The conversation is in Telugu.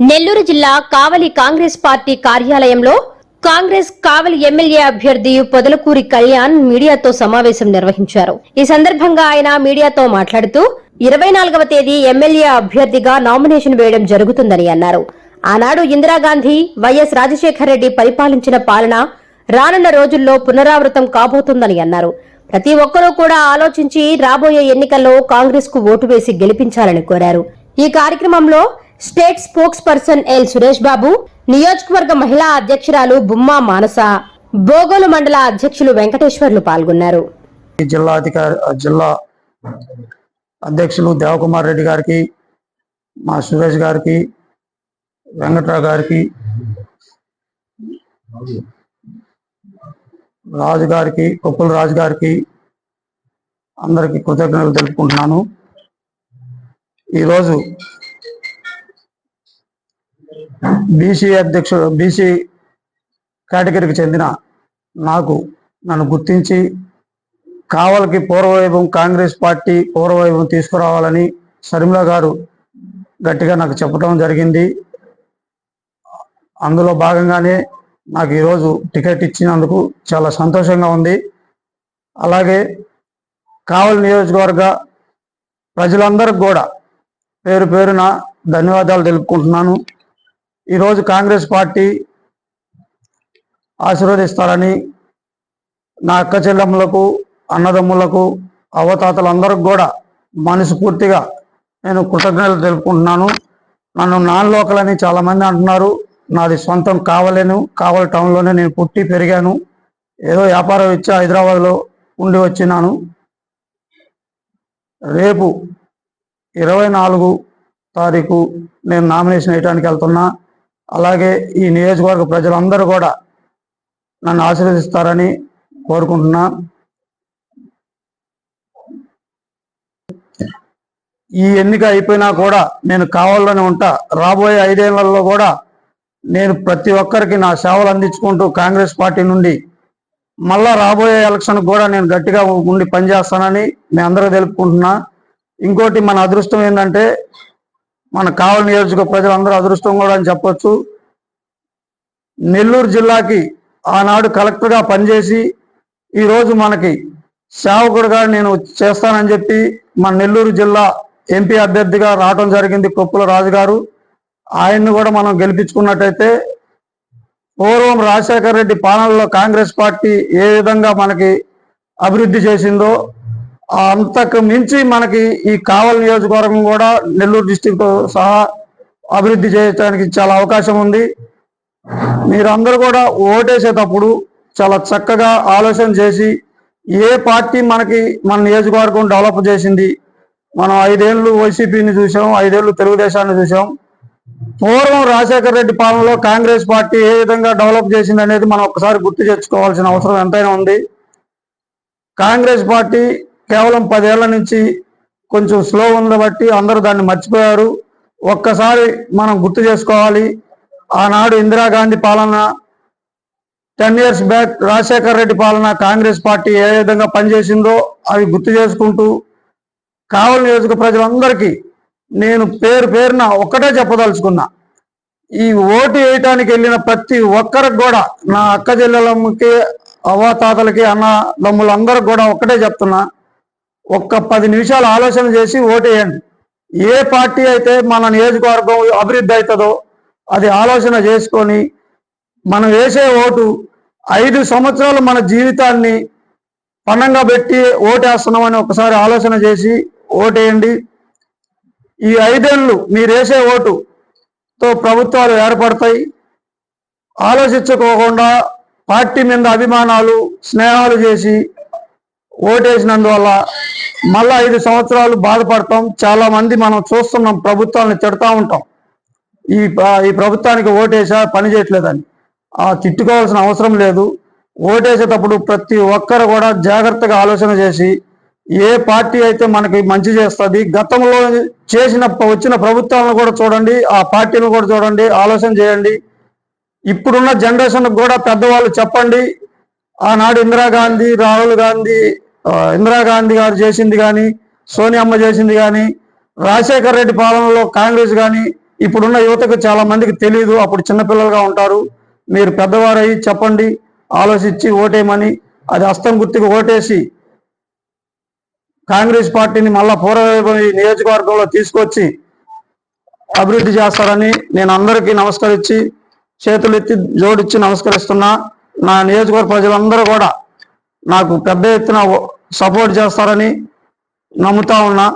నెల్లూరు జిల్లా కావలి కాంగ్రెస్ పార్టీ కార్యాలయంలో కాంగ్రెస్ కావలి ఎమ్మెల్యే అభ్యర్థి పొదలకూరి కళ్యాణ్ మీడియాతో సమావేశం నిర్వహించారు. ఈ సందర్భంగా ఆయన మీడియాతో మాట్లాడుతూ ఇరవై నాలుగవ తేదీ ఎమ్మెల్యే అభ్యర్థిగా నామినేషన్ వేయడం జరుగుతుందని అన్నారు. ఆనాడు ఇందిరాగాంధీ వైఎస్ రాజశేఖర రెడ్డి పరిపాలించిన పాలన రానున్న రోజుల్లో పునరావృతం కాబోతుందని అన్నారు. ప్రతి ఒక్కరూ కూడా ఆలోచించి రాబోయే ఎన్నికల్లో కాంగ్రెస్కు ఓటు వేసి గెలిపించాలని కోరారు. ఈ కార్యక్రమంలో state spokesperson L Suresh Babu నియోజకవర్గ మహిళా అధ్యక్షురాలు బుమ్మా మానస బోగోలు మండల అధ్యక్షులు వెంకటేశ్వర్లు పాల్గొన్నారు. ఈ జిల్లా అధికారి జిల్లా అధ్యక్షులు దేవకుమార్ రెడ్డి గారికి మా సురేష్ గారికి వెంకట్రావు గారికి రాజు గారికి కొప్పుల రాజు గారికి అందరికీ కృతజ్ఞతలు తెలుపుకుంటున్నాను. ఈరోజు బీసీ అధ్యక్షుడు బీసీ కేటగిరీకి చెందిన నాకు నన్ను గుర్తించి కావలికి పూర్వవైభవం కాంగ్రెస్ పార్టీ పూర్వవైభవం తీసుకురావాలని షర్మిల గారు గట్టిగా నాకు చెప్పడం జరిగింది. అందులో భాగంగానే నాకు ఈరోజు టికెట్ ఇచ్చినందుకు చాలా సంతోషంగా ఉంది. అలాగే కావలి నియోజకవర్గ ప్రజలందరికి కూడా పేరు పేరున ధన్యవాదాలు తెలుపుకుంటున్నాను. ఈరోజు కాంగ్రెస్ పార్టీ ఆశీర్వదిస్తారని నా అక్క చెల్లెమ్మలకు అన్నదమ్ములకు అవతాతలందరికి కూడా మనస్ఫూర్తిగా నేను కృతజ్ఞతలు తెలుపుకుంటున్నాను. నన్ను నాన్ లోకల్ అని అంటున్నారు. నాది సొంతం కావలేను కావలి టౌన్లోనే నేను పుట్టి పెరిగాను. ఏదో వ్యాపారం ఇచ్చి హైదరాబాద్లో ఉండి వచ్చినాను. రేపు ఇరవై నాలుగు తారీఖు నేను నామినేషన్ వేయడానికి వెళ్తున్నా. అలాగే ఈ నియోజకవర్గ ప్రజలందరూ కూడా నన్ను ఆశీర్వదిస్తారని కోరుకుంటున్నా. ఈ ఎన్నిక అయిపోయినా కూడా నేను కావాలని ఉంటా. రాబోయే ఐదేళ్ళలో కూడా నేను ప్రతి ఒక్కరికి నా సేవలు అందించుకుంటూ కాంగ్రెస్ పార్టీ నుండి మళ్ళా రాబోయే ఎలక్షన్ కూడా నేను గట్టిగా ఉండి పనిచేస్తానని నేను అందరూ తెలుపుకుంటున్నా. ఇంకోటి మన అదృష్టం ఏంటంటే మన కావలి నియోజక ప్రజలందరూ అదృష్టం కూడా అని చెప్పొచ్చు. నెల్లూరు జిల్లాకి ఆనాడు కలెక్టర్గా పనిచేసి ఈరోజు మనకి సేవకుడుగా నేను చేస్తానని చెప్పి మన నెల్లూరు జిల్లా ఎంపీ అభ్యర్థిగా రావడం జరిగింది కొప్పుల రాజు గారు ఆయన్ని కూడా మనం గెలిపించుకున్నట్టయితే పూర్వం రాజశేఖర రెడ్డి పాలనలో కాంగ్రెస్ పార్టీ ఏ విధంగా మనకి అభివృద్ధి చేసిందో అంతకు మించి మనకి ఈ కావల్ నియోజకవర్గం కూడా నెల్లూరు డిస్టిక్తో సహా అభివృద్ధి చేయడానికి చాలా అవకాశం ఉంది. మీరందరూ కూడా ఓటేసేటప్పుడు చాలా చక్కగా ఆలోచన చేసి ఏ పార్టీ మనకి మన నియోజకవర్గం డెవలప్ చేసింది? మనం ఐదేళ్ళు వైసీపీని చూసాం ఐదేళ్ళు తెలుగుదేశాన్ని చూసాం. పూర్వం రాజశేఖర రెడ్డి పాలనలో కాంగ్రెస్ పార్టీ ఏ విధంగా డెవలప్ చేసింది అనేది మనం ఒకసారి గుర్తు తెచ్చుకోవాల్సిన అవసరం ఎంతైనా ఉంది. కాంగ్రెస్ పార్టీ కేవలం పదేళ్ళ నుంచి కొంచెం స్లో ఉంది బట్టి అందరూ దాన్ని మర్చిపోయారు. ఒక్కసారి మనం గుర్తు చేసుకోవాలి ఆనాడు ఇందిరాగాంధీ పాలన ten years back Rajasekhara Reddy పాలన కాంగ్రెస్ పార్టీ ఏ విధంగా పనిచేసిందో అవి గుర్తు చేసుకుంటూ కావలి నియోజక ప్రజలందరికీ నేను పేరు పేరున ఒక్కటే చెప్పదలుచుకున్నా ఈ ఓటు వేయటానికి వెళ్ళిన ప్రతి ఒక్కరికి కూడా నా అక్క చెల్లెలమ్మకి అవ్వాతాతలకి అన్న దమ్ములందరికి కూడా ఒక్కటే చెప్తున్నా ఒక్క పది నిమిషాలు ఆలోచన చేసి ఓటేయండి. ఏ పార్టీ అయితే మన నియోజకవర్గం అభివృద్ధి అవుతుందో అది ఆలోచన చేసుకొని మనం వేసే ఓటు ఐదు సంవత్సరాలు మన జీవితాన్ని పణంగా పెట్టి ఓటేస్తున్నామని ఒకసారి ఆలోచన చేసి ఓటేయండి. ఈ ఐదేళ్ళు మీరు వేసే ఓటుతో ప్రభుత్వాలు ఏర్పడతాయి. ఆలోచించుకోకుండా పార్టీ మీద అభిమానాలు స్నేహాలు చేసి ఓటేసినందువల్ల మళ్ళా ఐదు సంవత్సరాలు బాధపడతాం. చాలా మంది మనం చూస్తున్నాం ప్రభుత్వాన్ని తిడతా ఉంటాం. ఈ ఈ ప్రభుత్వానికి ఓటేసా పని చేయట్లేదని. ఆ తిట్టుకోవాల్సిన అవసరం లేదు. ఓటేసేటప్పుడు ప్రతి ఒక్కరు కూడా జాగ్రత్తగా ఆలోచన చేసి ఏ పార్టీ అయితే మనకి మంచి చేస్తుంది గతంలో చేసిన వచ్చిన ప్రభుత్వాలను కూడా చూడండి ఆ పార్టీలను కూడా చూడండి ఆలోచన చేయండి. ఇప్పుడున్న జనరేషన్ కూడా పెద్దవాళ్ళు చెప్పండి ఆనాడు ఇందిరాగాంధీ రాహుల్ గాంధీ ఇందిరాగాంధీ గారు చేసింది కానీ సోనియమ్మ చేసింది కానీ రాజశేఖర రెడ్డి పాలనలో కాంగ్రెస్ కానీ ఇప్పుడున్న యువతకు చాలా మందికి తెలియదు అప్పుడు చిన్నపిల్లలుగా ఉంటారు. మీరు పెద్దవారై చెప్పండి ఆలోచించి ఓటేయమని అది అస్తం గుర్తుకు ఓటేసి కాంగ్రెస్ పార్టీని మళ్ళా పూర్వ నియోజకవర్గంలో తీసుకొచ్చి అభివృద్ధి చేస్తారని నేను అందరికీ నమస్కరించి చేతులెత్తి జోడించి నమస్కరిస్తున్నా. నా నియోజకవర్గ ప్రజలందరూ కూడా నాకు పెద్ద ఎత్తున సపోర్ట్ చేస్తారని నమ్ముతా ఉన్నా.